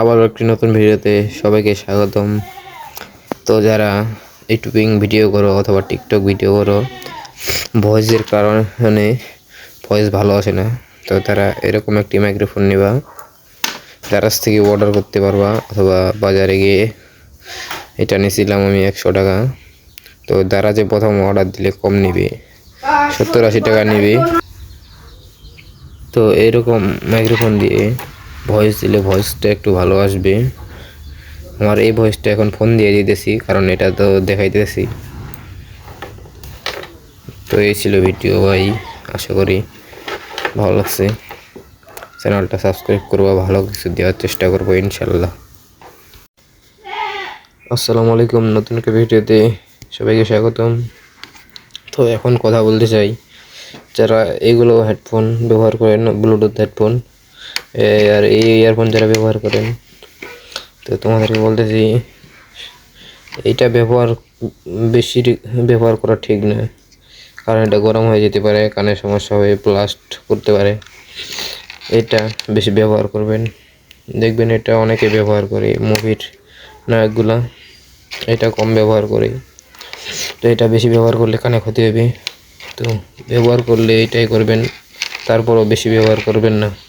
আবার একটি নতুন ভিডিওতে সবাইকে স্বাগতম। তো যারা ইউটিউবিং ভিডিও করো অথবা টিকটক ভিডিও করো, ভয়েসের কারণে ভয়েস ভালো আসে না। তো তারা এরকম একটি মাইক্রোফোন নেবা দারাজ থেকে অর্ডার করতে পারবা অথবা বাজারে গিয়ে। এটা নিয়েছিলাম আমি একশো টাকা। তো দারাজে প্রথম অর্ডার দিলে কম নিবে, সত্তর আশি টাকা নিবে। তো এরকম মাইক্রোফোন দিয়ে ভয়েস দিলে ভয়েসটা একটু ভালো আসবে। আমার এই ভয়েসটা এখন ফোন দিয়ে দিতেছি, কারণ এটা তো দেখাইতেছি। তো এই ছিল ভিডিও ভাই, আশা করি ভালো লাগছে। চ্যানেলটা সাবস্ক্রাইব করব, ভালো কিছু দেওয়ার চেষ্টা করব ইনশাল্লাহ আসসালামু আলাইকুম, নতুন একটা ভিডিওতে সবাইকে স্বাগতম। তো এখন কথা বলতে চাই, যারা এইগুলো হেডফোন ব্যবহার করেন ব্লুটুথ হেডফোন আর এই ইয়ারফোন যারা ব্যবহার করেন, তো তোমাদেরকে বলতেছি, এইটা ব্যবহার বেশি ব্যবহার করা ঠিক না। কারণ এটা গরম হয়ে যেতে পারে কানের সমস্যা হয়ে ব্লাস্ট করতে পারে। এটা বেশি ব্যবহার করবেন। দেখবেন এটা অনেকে ব্যবহার করে, মুভির নায়কগুলা। এটা কম ব্যবহার করে। তো এটা বেশি ব্যবহার করলে কানে ক্ষতি হবে। তো ব্যবহার করলে এটাই করবেন, তারপরও বেশি ব্যবহার করবেন না।